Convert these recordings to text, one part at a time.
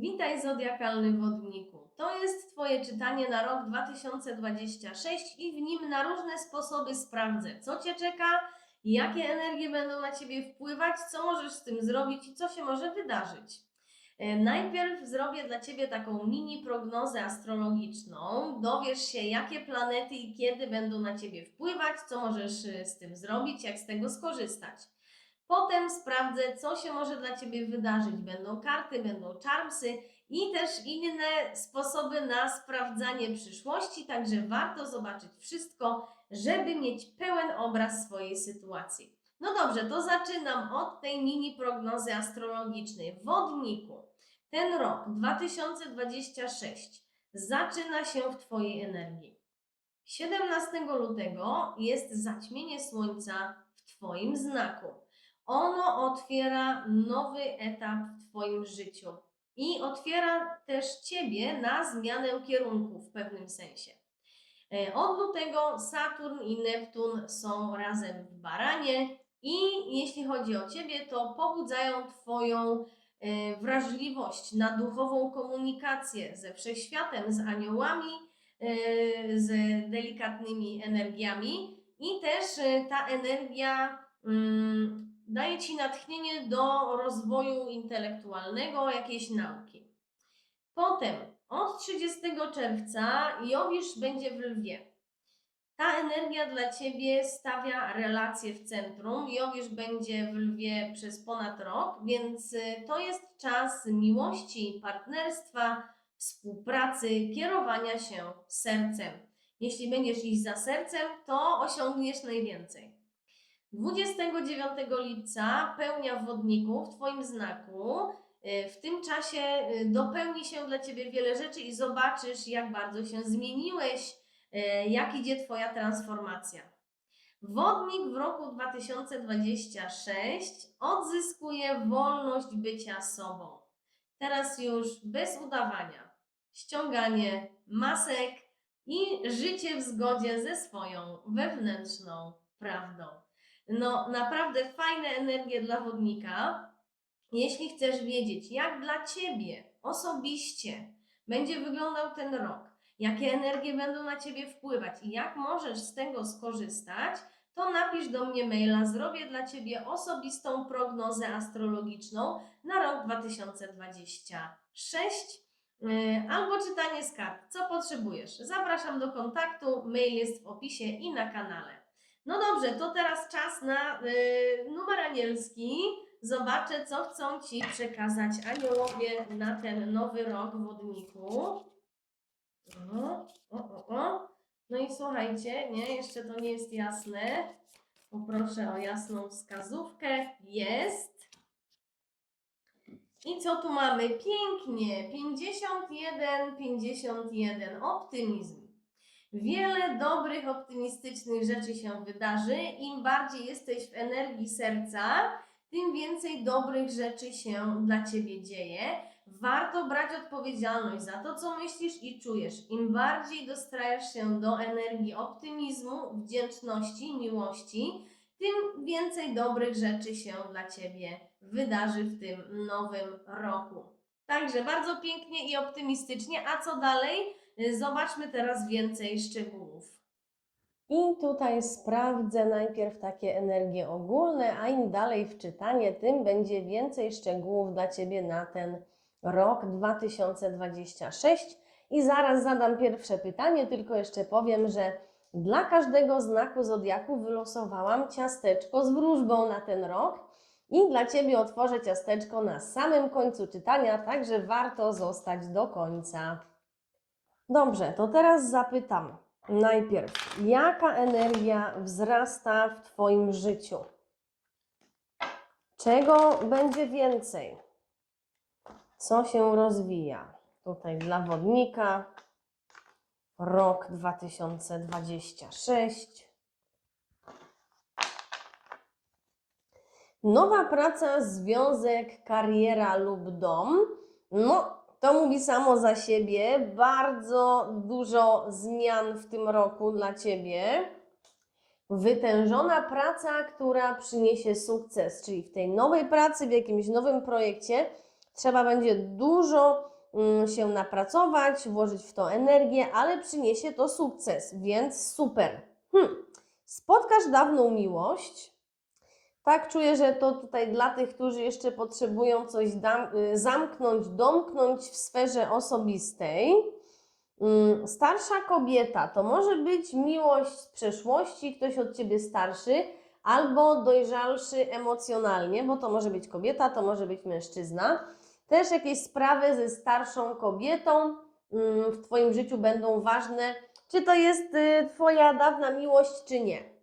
Witaj Zodiakalny Wodniku. To jest Twoje czytanie na rok 2026 i w nim na różne sposoby sprawdzę, co Cię czeka, jakie energie będą na Ciebie wpływać, co możesz z tym zrobić i co się może wydarzyć. E, Najpierw zrobię dla Ciebie taką mini prognozę astrologiczną. Dowiesz się, jakie planety i kiedy będą na Ciebie wpływać, co możesz e, z tym zrobić, jak z tego skorzystać. Potem sprawdzę, co się może dla Ciebie wydarzyć. Będą karty, będą charmsy i też inne sposoby na sprawdzanie przyszłości, także warto zobaczyć wszystko, żeby mieć pełen obraz swojej sytuacji. No dobrze, to zaczynam od tej mini prognozy astrologicznej. Wodniku, ten rok 2026 zaczyna się w Twojej energii. 17 lutego jest zaćmienie Słońca w Twoim znaku. Ono otwiera nowy etap w Twoim życiu i otwiera też Ciebie na zmianę kierunku w pewnym sensie. E, Od lutego Saturn i Neptun są razem w baranie i jeśli chodzi o Ciebie, to pobudzają Twoją e, wrażliwość na duchową komunikację ze wszechświatem, z aniołami, e, z delikatnymi energiami i też ta energia mm, daje Ci natchnienie do rozwoju intelektualnego, jakiejś nauki. Potem od 30 czerwca Jowisz będzie w lwie. Ta energia dla Ciebie stawia relacje w centrum. Jowisz będzie w lwie przez ponad rok, więc y, to jest czas miłości, partnerstwa, współpracy, kierowania się sercem. Jeśli będziesz iść za sercem, to osiągniesz najwięcej. 29 lipca pełnia wodników w Twoim znaku. Y, W tym czasie y, dopełni się dla Ciebie wiele rzeczy i zobaczysz, jak bardzo się zmieniłeś, y, jak idzie Twoja transformacja. Wodnik w roku 2026 odzyskuje wolność bycia sobą. Teraz już bez udawania. Ściąganie masek i życie w zgodzie ze swoją wewnętrzną prawdą. No, naprawdę fajne energie dla wodnika. Jeśli chcesz wiedzieć, jak dla Ciebie osobiście będzie wyglądał ten rok, jakie energie będą na Ciebie wpływać i jak możesz z tego skorzystać, to napisz do mnie maila. Zrobię dla Ciebie osobistą prognozę astrologiczną na rok 2026 yy, albo czytanie z kart. Co potrzebujesz? Zapraszam do kontaktu. Mail jest w opisie i na kanale. No dobrze, to teraz czas na yy, numer anielski. Zobaczę, co chcą Ci przekazać aniołowie na ten nowy rok wodniku. O, o, o, o. No i słuchajcie, nie, jeszcze to nie jest jasne. Poproszę o jasną wskazówkę. Jest. I co tu mamy? Pięknie. 51, 51. Optymizm. Wiele dobrych, optymistycznych rzeczy się wydarzy. Im bardziej jesteś w energii serca, tym więcej dobrych rzeczy się dla Ciebie dzieje. Warto brać odpowiedzialność za to, co myślisz i czujesz. Im bardziej dostrajasz się do energii optymizmu, wdzięczności, miłości, tym więcej dobrych rzeczy się dla Ciebie wydarzy w tym nowym roku. Także bardzo pięknie i optymistycznie. A co dalej? Zobaczmy teraz więcej szczegółów. I tutaj sprawdzę najpierw takie energie ogólne, a im dalej w czytanie, tym będzie więcej szczegółów dla Ciebie na ten rok 2026. I zaraz zadam pierwsze pytanie, tylko jeszcze powiem, że dla każdego znaku zodiaku wylosowałam ciasteczko z wróżbą na ten rok. I dla Ciebie otworzę ciasteczko na samym końcu czytania, także warto zostać do końca. Dobrze, to teraz zapytam najpierw, jaka energia wzrasta w Twoim życiu? Czego będzie więcej? Co się rozwija? Tutaj dla wodnika, rok 2026. Nowa praca, związek, kariera lub dom. No, to mówi samo za siebie. Bardzo dużo zmian w tym roku dla Ciebie. Wytężona praca, która przyniesie sukces, czyli w tej nowej pracy, w jakimś nowym projekcie, Trzeba będzie dużo mm, się napracować, włożyć w to energię, ale przyniesie to sukces, więc super. Hmm. Spotkasz dawną miłość. Tak, czuję, że to tutaj dla tych, którzy jeszcze potrzebują coś y, zamknąć, domknąć w sferze osobistej. Mm, Starsza kobieta to może być miłość z przeszłości, ktoś od ciebie starszy, albo dojrzalszy emocjonalnie, bo to może być kobieta, to może być mężczyzna. Też jakieś sprawy ze starszą kobietą mm, w Twoim życiu będą ważne, czy to jest y, Twoja dawna miłość, czy nie.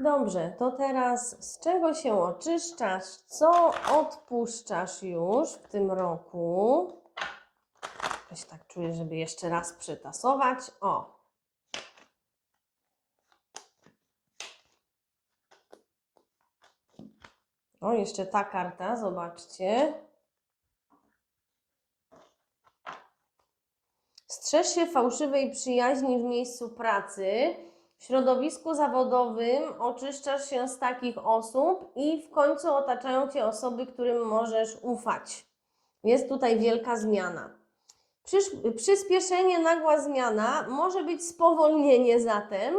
Dobrze, to teraz z czego się oczyszczasz? Co odpuszczasz już w tym roku? Jakoś tak czuję, żeby jeszcze raz przetasować. O. O, jeszcze ta karta, zobaczcie. Strzeż się fałszywej przyjaźni w miejscu pracy. W środowisku zawodowym oczyszczasz się z takich osób i w końcu otaczają cię osoby, którym możesz ufać. Jest tutaj wielka zmiana. Przysz- przyspieszenie, nagła zmiana, może być spowolnienie zatem.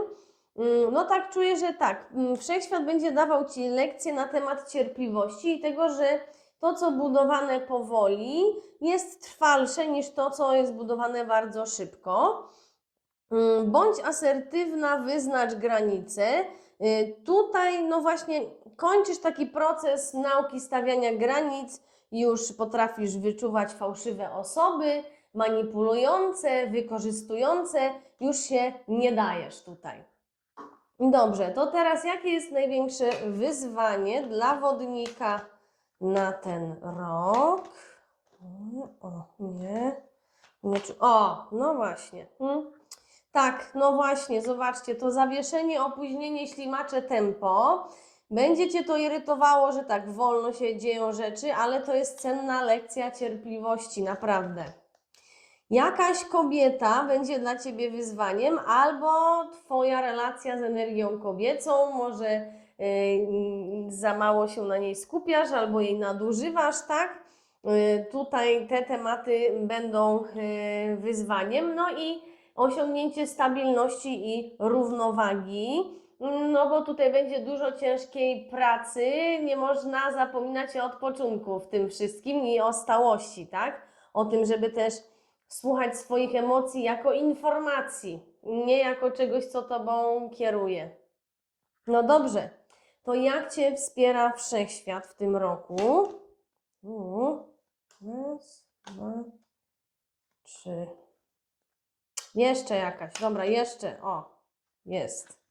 Mm, No tak czuję, że tak. Mm, Wszechświat będzie dawał Ci lekcje na temat cierpliwości i tego, że to, co budowane powoli, jest trwalsze niż to, co jest budowane bardzo szybko. Mm, Bądź asertywna, wyznacz granice. Y, Tutaj, no właśnie, kończysz taki proces nauki stawiania granic, już potrafisz wyczuwać fałszywe osoby, manipulujące, wykorzystujące, już się nie dajesz tutaj. Dobrze, to teraz jakie jest największe wyzwanie dla wodnika na ten rok? O, nie. o, no właśnie. Hmm. Tak, no właśnie, zobaczcie, to zawieszenie, opóźnienie, ślimacze tempo. Będzie Cię to irytowało, że tak wolno się dzieją rzeczy, ale to jest cenna lekcja cierpliwości, naprawdę. Jakaś kobieta będzie dla Ciebie wyzwaniem, albo Twoja relacja z energią kobiecą, może yy, za mało się na niej skupiasz, albo jej nadużywasz, tak? Yy, tutaj te tematy będą yy, wyzwaniem. No i osiągnięcie stabilności i równowagi. No bo tutaj będzie dużo ciężkiej pracy, nie można zapominać o odpoczynku w tym wszystkim i o stałości, tak? O tym, żeby też słuchać swoich emocji jako informacji, nie jako czegoś, co tobą kieruje. No dobrze, to jak Cię wspiera Wszechświat w tym roku? Raz, dwa, trzy. Jeszcze jakaś, dobra, jeszcze, o, jest.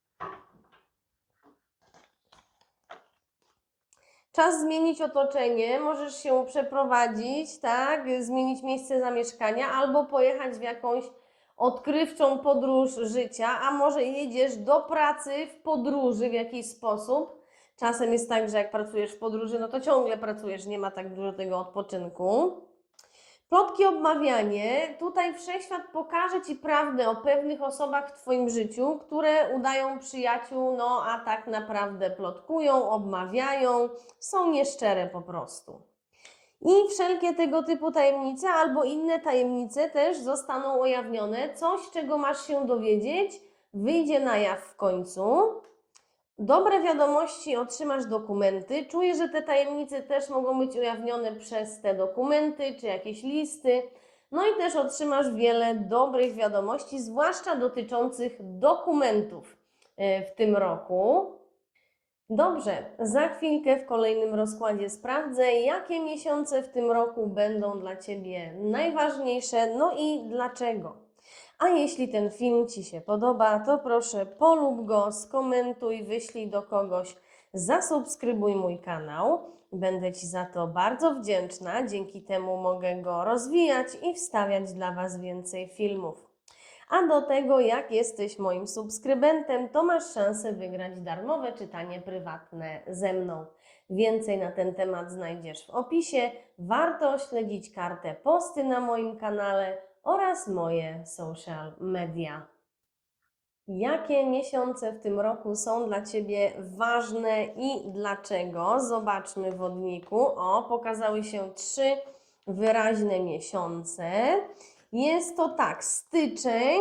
Czas zmienić otoczenie, możesz się przeprowadzić, tak, zmienić miejsce zamieszkania albo pojechać w jakąś odkrywczą podróż życia, a może jedziesz do pracy w podróży w jakiś sposób. Czasem jest tak, że jak pracujesz w podróży, no to ciągle pracujesz, nie ma tak dużo tego odpoczynku. Plotki obmawianie. Tutaj wszechświat pokaże Ci prawdę o pewnych osobach w Twoim życiu, które udają przyjaciół, no a tak naprawdę plotkują, obmawiają, są nieszczere po prostu. I wszelkie tego typu tajemnice albo inne tajemnice też zostaną ujawnione. Coś, czego masz się dowiedzieć, wyjdzie na jaw w końcu. Dobre wiadomości, otrzymasz dokumenty. Czuję, że te tajemnice też mogą być ujawnione przez te dokumenty czy jakieś listy. No i też otrzymasz wiele dobrych wiadomości, zwłaszcza dotyczących dokumentów e, w tym roku. Dobrze, za chwilkę w kolejnym rozkładzie sprawdzę, jakie miesiące w tym roku będą dla Ciebie najważniejsze, no i dlaczego. A jeśli ten film Ci się podoba, to proszę polub go, skomentuj, wyślij do kogoś, zasubskrybuj mój kanał. Będę Ci za to bardzo wdzięczna. Dzięki temu mogę go rozwijać i wstawiać dla Was więcej filmów. A do tego, jak jesteś moim subskrybentem, to masz szansę wygrać darmowe czytanie prywatne ze mną. Więcej na ten temat znajdziesz w opisie. Warto śledzić kartę posty na moim kanale oraz moje social media. Jakie miesiące w tym roku są dla Ciebie ważne i dlaczego? Zobaczmy w wodniku. O, pokazały się trzy wyraźne miesiące. Jest to tak, styczeń,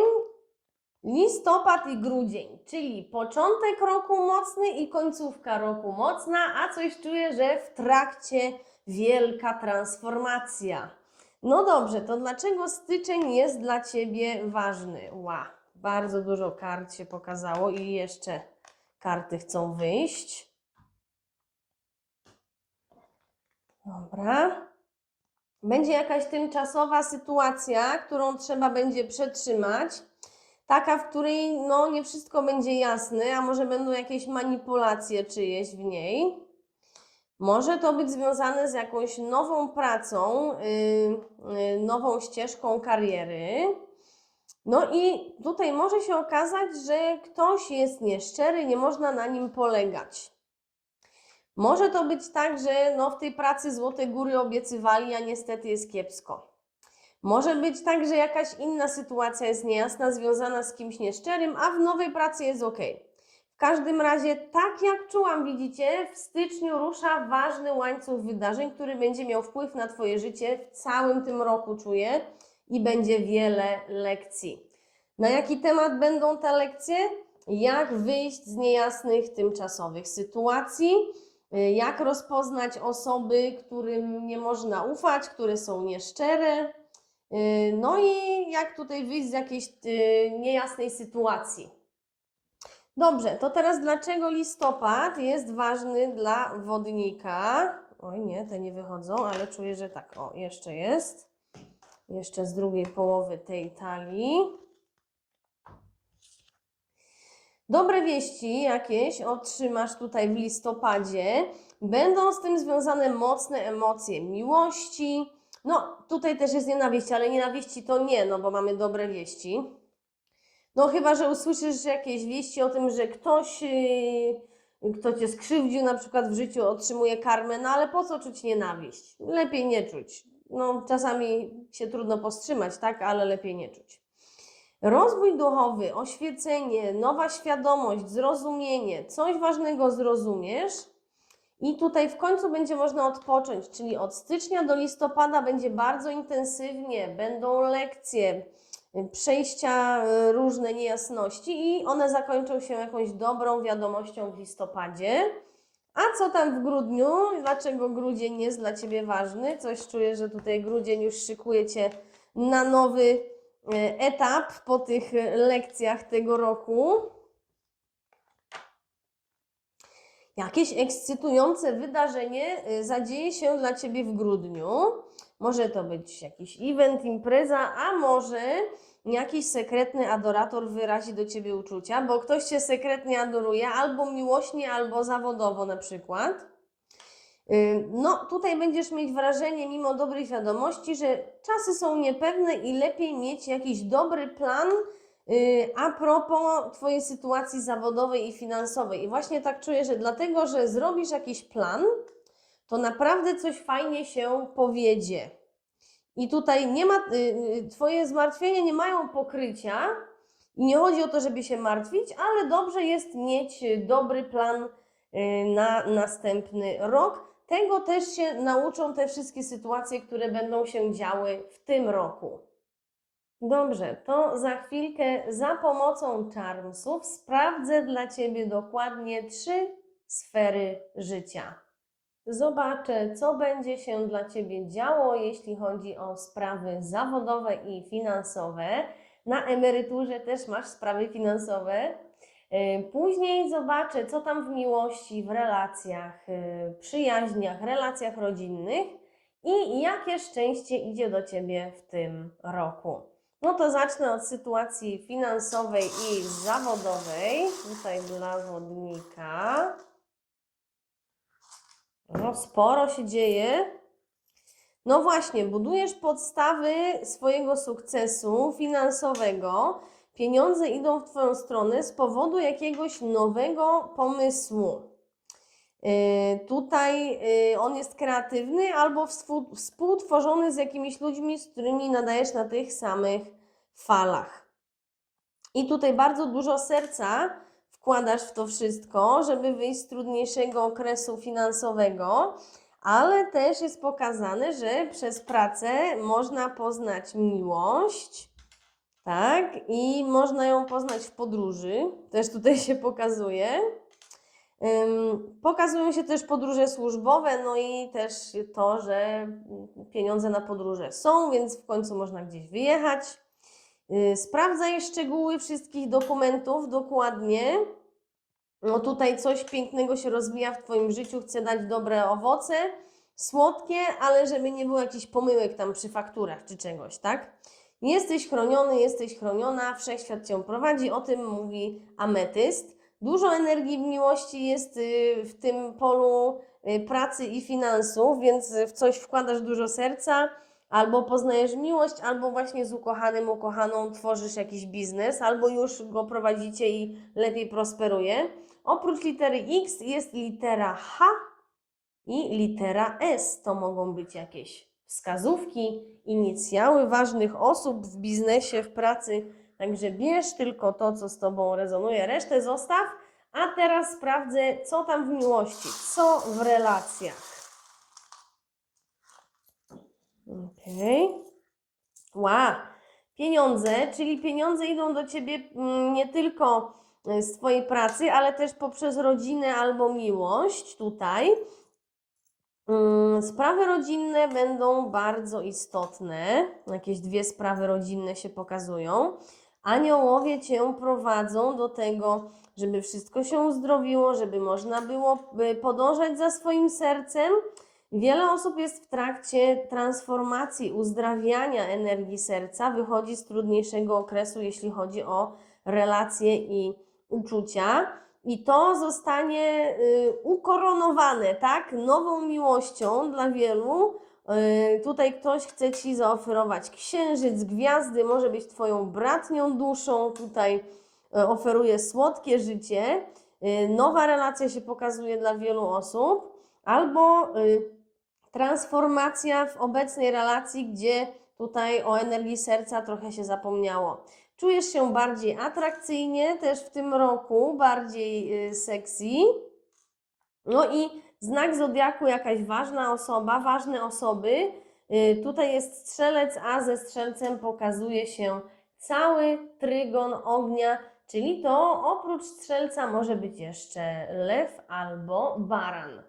listopad i grudzień, czyli początek roku mocny i końcówka roku mocna, a coś czuję, że w trakcie wielka transformacja. No dobrze, to dlaczego styczeń jest dla Ciebie ważny? Ła, bardzo dużo kart się pokazało i jeszcze karty chcą wyjść. Dobra. Będzie jakaś tymczasowa sytuacja, którą trzeba będzie przetrzymać. Taka, w której no, nie wszystko będzie jasne, a może będą jakieś manipulacje czyjeś w niej. Może to być związane z jakąś nową pracą, yy, yy, nową ścieżką kariery. No i tutaj może się okazać, że ktoś jest nieszczery, nie można na nim polegać. Może to być tak, że no w tej pracy Złote Góry obiecywali, a niestety jest kiepsko. Może być tak, że jakaś inna sytuacja jest niejasna, związana z kimś nieszczerym, a w nowej pracy jest ok. W każdym razie, tak jak czułam, widzicie, w styczniu rusza ważny łańcuch wydarzeń, który będzie miał wpływ na Twoje życie w całym tym roku, czuję, i będzie wiele lekcji. Na jaki temat będą te lekcje? Jak wyjść z niejasnych, tymczasowych sytuacji, jak rozpoznać osoby, którym nie można ufać, które są nieszczere, no i jak tutaj wyjść z jakiejś y, niejasnej sytuacji. Dobrze, to teraz dlaczego listopad jest ważny dla wodnika? Oj nie, te nie wychodzą, ale czuję, że tak, o, jeszcze jest. Jeszcze z drugiej połowy tej talii. Dobre wieści jakieś otrzymasz tutaj w listopadzie. Będą z tym związane mocne emocje miłości. No, tutaj też jest nienawiść, ale nienawiści to nie, no bo mamy dobre wieści. No, chyba że usłyszysz jakieś wieści o tym, że ktoś, yy, kto cię skrzywdził na przykład w życiu, otrzymuje karmę, no ale po co czuć nienawiść? Lepiej nie czuć. No, czasami się trudno powstrzymać, tak, ale lepiej nie czuć. Rozwój duchowy, oświecenie, nowa świadomość, zrozumienie, coś ważnego zrozumiesz i tutaj w końcu będzie można odpocząć, czyli od stycznia do listopada będzie bardzo intensywnie, będą lekcje, przejścia y, różne niejasności i one zakończą się jakąś dobrą wiadomością w listopadzie. A co tam w grudniu? Dlaczego grudzień jest dla Ciebie ważny? Coś czuję, że tutaj grudzień już szykuje Cię na nowy y, etap po tych y, lekcjach tego roku. Jakieś ekscytujące wydarzenie y, zadzieje się dla Ciebie w grudniu. Może to być jakiś event, impreza, a może jakiś sekretny adorator wyrazi do Ciebie uczucia, bo ktoś Cię sekretnie adoruje albo miłośnie, albo zawodowo na przykład. Y, No, tutaj będziesz mieć wrażenie, mimo dobrych wiadomości, że czasy są niepewne i lepiej mieć jakiś dobry plan y, a propos Twojej sytuacji zawodowej i finansowej. I właśnie tak czuję, że dlatego, że zrobisz jakiś plan, to naprawdę coś fajnie się powiedzie. I tutaj nie ma, y, y, Twoje zmartwienia nie mają pokrycia i nie chodzi o to, żeby się martwić, ale dobrze jest mieć dobry plan y, na następny rok. Tego też się nauczą te wszystkie sytuacje, które będą się działy w tym roku. Dobrze, to za chwilkę za pomocą charmsów sprawdzę dla Ciebie dokładnie trzy sfery życia. Zobaczę, co będzie się dla Ciebie działo, jeśli chodzi o sprawy zawodowe i finansowe. Na emeryturze też masz sprawy finansowe. Yy, Później zobaczę, co tam w miłości, w relacjach, yy, przyjaźniach, relacjach rodzinnych i jakie szczęście idzie do Ciebie w tym roku. No to zacznę od sytuacji finansowej i zawodowej. Tutaj dla wodnika. No, sporo się dzieje. No właśnie, budujesz podstawy swojego sukcesu finansowego. Pieniądze idą w Twoją stronę z powodu jakiegoś nowego pomysłu. Yy, tutaj yy, on jest kreatywny albo współ- współtworzony z jakimiś ludźmi, z którymi nadajesz na tych samych falach. I tutaj bardzo dużo serca wkładasz w to wszystko, żeby wyjść z trudniejszego okresu finansowego, ale też jest pokazane, że przez pracę można poznać miłość, tak? I można ją poznać w podróży, też tutaj się pokazuje. Pokazują się też podróże służbowe, no i też to, że pieniądze na podróże są, więc w końcu można gdzieś wyjechać. Yy, Sprawdzaj szczegóły wszystkich dokumentów dokładnie. No tutaj coś pięknego się rozwija w Twoim życiu, chce dać dobre owoce, słodkie, ale żeby nie było jakichś pomyłek tam przy fakturach czy czegoś, tak? Jesteś chroniony, jesteś chroniona, wszechświat Cię prowadzi, o tym mówi ametyst. Dużo energii w miłości jest y, w tym polu y, pracy i finansów, więc w coś wkładasz dużo serca, albo poznajesz miłość, albo właśnie z ukochanym, ukochaną tworzysz jakiś biznes, albo już go prowadzicie i lepiej prosperuje. Oprócz litery X jest litera H i litera S. To mogą być jakieś wskazówki, inicjały ważnych osób w biznesie, w pracy. Także bierz tylko to, co z Tobą rezonuje, resztę zostaw. A teraz sprawdzę, co tam w miłości, co w relacjach. Okej. Ła. Pieniądze, czyli pieniądze idą do Ciebie mm, nie tylko z Twojej pracy, ale też poprzez rodzinę albo miłość tutaj. Mm, Sprawy rodzinne będą bardzo istotne. Jakieś dwie sprawy rodzinne się pokazują. Aniołowie Cię prowadzą do tego, żeby wszystko się uzdrowiło, żeby można było podążać za swoim sercem. Wiele osób jest w trakcie transformacji, uzdrawiania energii serca, wychodzi z trudniejszego okresu, jeśli chodzi o relacje i uczucia. I to zostanie y, ukoronowane, tak? Nową miłością dla wielu. Y, tutaj ktoś chce Ci zaoferować księżyc, gwiazdy, może być Twoją bratnią duszą. Tutaj y, oferuje słodkie życie. Nowa relacja się pokazuje dla wielu osób. Albo transformacja w obecnej relacji, gdzie tutaj o energii serca trochę się zapomniało. Czujesz się bardziej atrakcyjnie też w tym roku, bardziej y, sexy. No i znak zodiaku, jakaś ważna osoba, ważne osoby. Y, Tutaj jest strzelec, a ze strzelcem pokazuje się cały trygon ognia, czyli to oprócz strzelca może być jeszcze lew albo baran.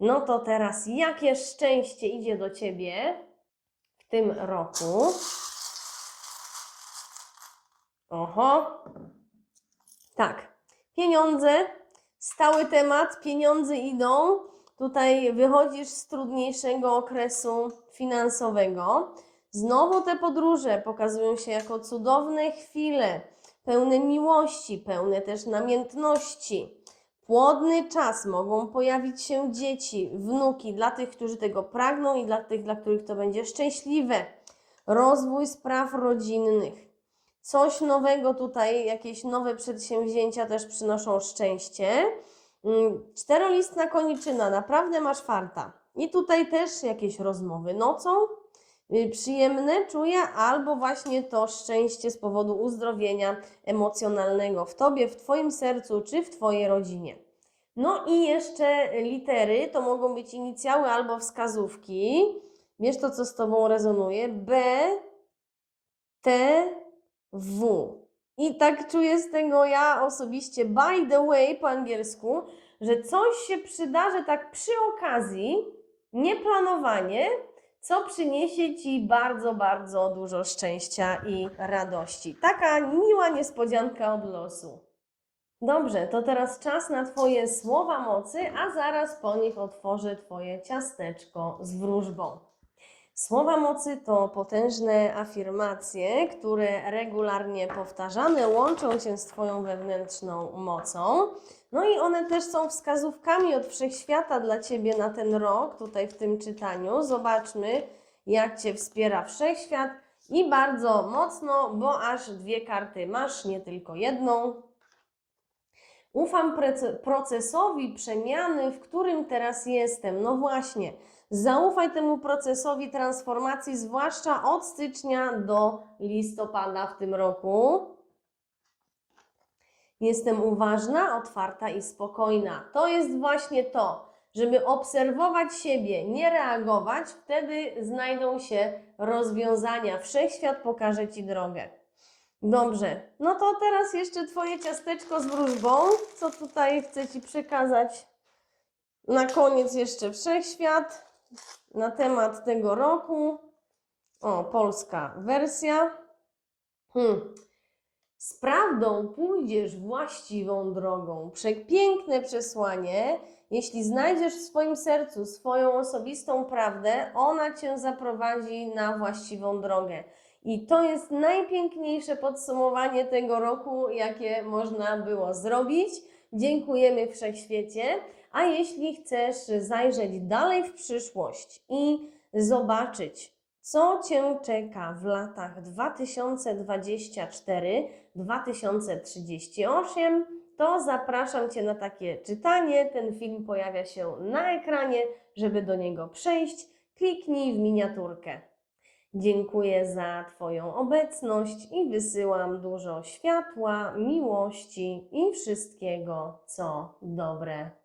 No to teraz, jakie szczęście idzie do ciebie w tym roku? Oho. Tak. Pieniądze, stały temat, pieniądze idą. Tutaj wychodzisz z trudniejszego okresu finansowego. Znowu te podróże pokazują się jako cudowne chwile, pełne miłości, pełne też namiętności. Płodny czas, mogą pojawić się dzieci, wnuki dla tych, którzy tego pragną i dla tych, dla których to będzie szczęśliwe. Rozwój spraw rodzinnych. Coś nowego tutaj, jakieś nowe przedsięwzięcia też przynoszą szczęście. Mm, Czterolistna koniczyna, naprawdę masz farta. I tutaj też jakieś rozmowy nocą, y, przyjemne czuję, albo właśnie to szczęście z powodu uzdrowienia emocjonalnego w Tobie, w Twoim sercu czy w Twojej rodzinie. No i jeszcze litery, to mogą być inicjały albo wskazówki. Wiesz to, co z Tobą rezonuje? B, T, W. I tak czuję z tego ja osobiście, by the way po angielsku, że coś się przydarzy tak przy okazji, nieplanowanie, co przyniesie Ci bardzo, bardzo dużo szczęścia i radości. Taka miła niespodzianka od losu. Dobrze, to teraz czas na Twoje słowa mocy, a zaraz po nich otworzę Twoje ciasteczko z wróżbą. Słowa mocy to potężne afirmacje, które regularnie powtarzane łączą się z Twoją wewnętrzną mocą. No i one też są wskazówkami od wszechświata dla Ciebie na ten rok, tutaj w tym czytaniu. Zobaczmy, jak Cię wspiera wszechświat i bardzo mocno, bo aż dwie karty masz, nie tylko jedną. Ufam procesowi przemiany, w którym teraz jestem. No właśnie, zaufaj temu procesowi transformacji, zwłaszcza od stycznia do listopada w tym roku. Jestem uważna, otwarta i spokojna. To jest właśnie to. żeby obserwować siebie, nie reagować, wtedy znajdą się rozwiązania. Wszechświat pokaże Ci drogę. Dobrze, no to teraz jeszcze Twoje ciasteczko z wróżbą. Co tutaj chcę Ci przekazać? Na koniec jeszcze wszechświat na temat tego roku. O, polska wersja. Hmm. Z prawdą pójdziesz właściwą drogą. Przepiękne przesłanie. Jeśli znajdziesz w swoim sercu swoją osobistą prawdę, ona cię zaprowadzi na właściwą drogę. I to jest najpiękniejsze podsumowanie tego roku, jakie można było zrobić. Dziękujemy Wszechświecie. A jeśli chcesz zajrzeć dalej w przyszłość i zobaczyć, co Cię czeka w latach 2024-2038, to zapraszam Cię na takie czytanie. Ten film pojawia się na ekranie. Żeby do niego przejść, kliknij w miniaturkę. Dziękuję za Twoją obecność i wysyłam dużo światła, miłości i wszystkiego, co dobre.